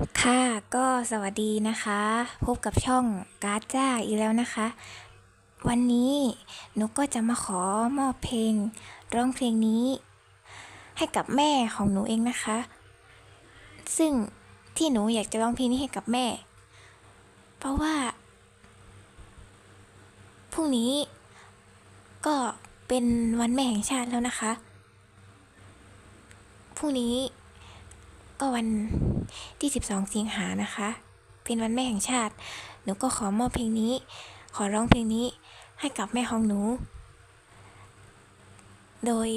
ค่ะก็สวัสดีนะคะ พบกับช่องการ์ดจ้าอีกแล้วนะคะ วันนี้หนูก็จะมาขอมอบเพลง ร้องเพลงนี้ ให้กับแม่ของหนูเองนะคะ ซึ่งที่หนูอยากจะร้องเพลงนี้ให้กับแม่ เพราะว่าพรุ่งนี้ ก็เป็นวันแม่แห่งชาติแล้วนะคะพรุ่งนี้ ก็วันที่ 12 สิงหานะคะ เป็นวันแม่แห่งชาติ หนูก็ขอมอบเพลงนี้ ขอร้องเพลงนี้ให้กับแม่ของหนู โดย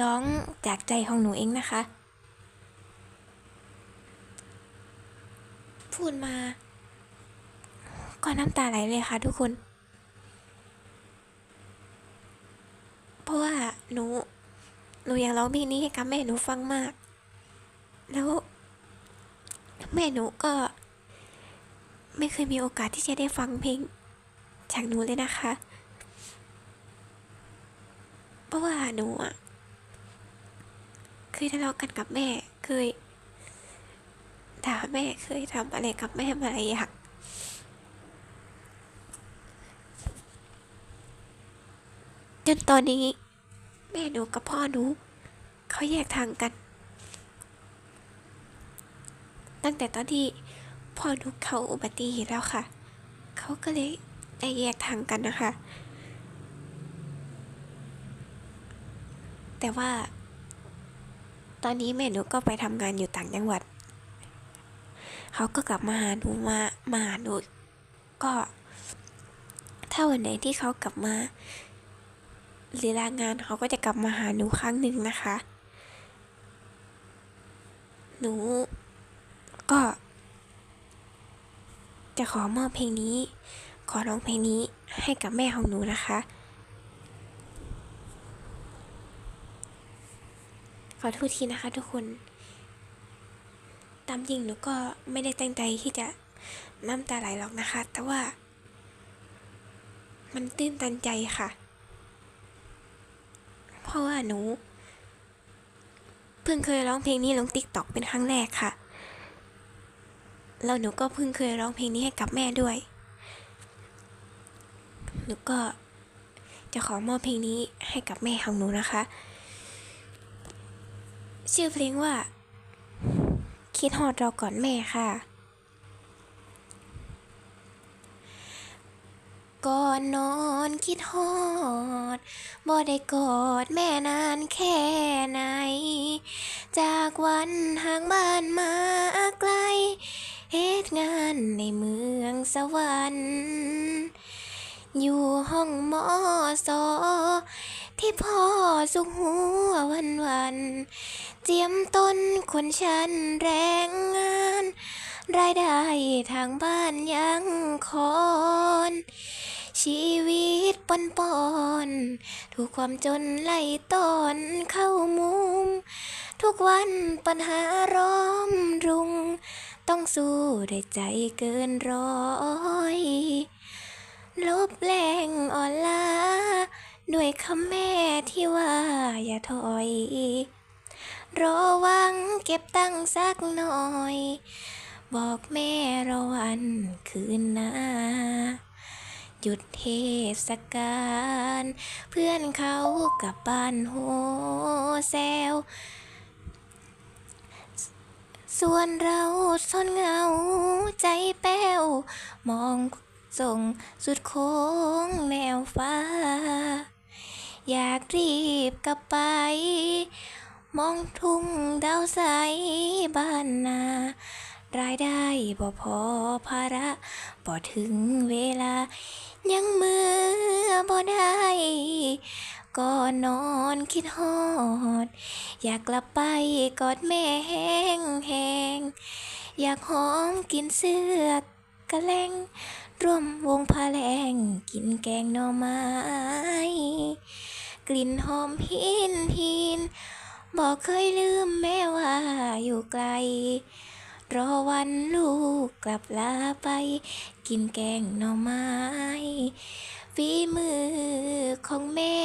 ร้องจากใจของหนูเองนะคะ พูดมา ก็น้ำตาไหลเลยค่ะทุกคน เพราะว่าหนู หนูอยากร้องเพลงนี้ให้กับแม่หนูฟังมาก แล้ว แม่หนูก็ ไม่เคยมีโอกาสที่จะได้ฟังเพลงจากหนูเลยนะคะ เพราะว่าหนูอะเคยทะเลาะกันกับแม่เคยด่าแม่เคยทำอะไรกับแม่มาหลายอย่างจนตอนนี้ แม่หนูกับพ่อหนูเขาแยกทางกัน ตั้งแต่ตอนที่พ่อหนูเขาอุบัติเหตุแล้วค่ะ เขาก็เลยได้แยกทางกันนะคะ แต่ว่า ตอนนี้แม่หนูก็ไปทำงานอยู่ต่างจังหวัด เขาก็กลับมาหาหนูมามาหาหนูก็ ถ้าวันไหนที่เขากลับมาหรือลางานเขาก็จะกลับมาหาหนูครั้งหนึ่งนะคะ หนู ก็ จะขอมอบเพลงนี้ ขอร้องเพลงนี้ให้กับแม่ของหนูนะคะ ขอโทษทีนะคะทุกคน ตามจริงหนูก็ไม่ได้ตั้งใจที่จะน้ำตาไหลหรอกนะคะ แต่ว่า มันตื้นตันใจค่ะ เพราะว่าหนู เพิ่งเคยร้องเพลงนี้ลงติ๊กต็อกเป็นครั้งแรกค่ะ แล้วหนูก็เพิ่งเคยร้องเพลงนี้ให้กับแม่ด้วย หนูก็จะขอมอบเพลงนี้ให้กับแม่ของหนูนะคะ ชื่อเพลงว่า คิดฮอดเราก่อนแม่ค่ะ ก่อนนอนคิดฮอดบ่ได้กอดแม่นานแค่ไหน จากวันห่างบ้านมา เหตุงานในเมืองสวรรค์อยู่ห้องมอสอที่พ่อสุขหัววันวัน เจียมต้นคนชันแรงงาน รายได้ทางบ้านยังคอนชีวิตปนปอนถูกความจนไล่ต้อนเข้ามุม ทุกวันปัญหาร้อมรุง ต้องสู้ด้วยใจเกินร้อยลบแรงอ่อนล้าด้วยคำแม่ที่ว่าอย่าถอย รอหวังเก็บตังค์สักหน่อย บอกแม่รอวันคืนน้าหยุดเทศกาลเพื่อนเขากลับบ้านโฮแซว ส่วนเราซ่อนเงาใจแป้ว มองส่งสุดโค้งแนวฟ้า อยากรีบกลับไป มองทุ่งดาวใสบ้านนา รายได้บ่พอภาระบ่ถึงเวลา ยังมือบ่ได้ ก็นนอนคิดฮอด อยากกลับไปกอดแม่แห้งแหงอยากหอมกินเสื้อกะแลงร่วมวงพาแรงกินแกงหน่อไม้ กลิ่นหอมหินหินบอกเคยลืมแม่ว่าอยู่ไกล รอวันลูกกลับลาไป กินแกงหน่อไม้ฝีมือ อของแม่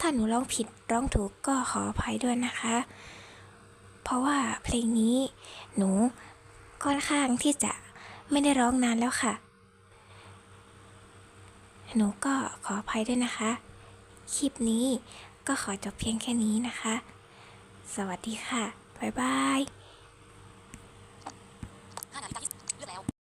ถ้าหนูร้องผิดร้องถูกก็ขออภัยด้วยนะคะ เพราะว่าเพลงนี้หนูค่อนข้างที่จะไม่ได้ร้องนานแล้วค่ะ หนูก็ขออภัยด้วยนะคะ คลิปนี้ก็ขอจบเพียงแค่นี้นะคะ สวัสดีค่ะ บ๊ายบาย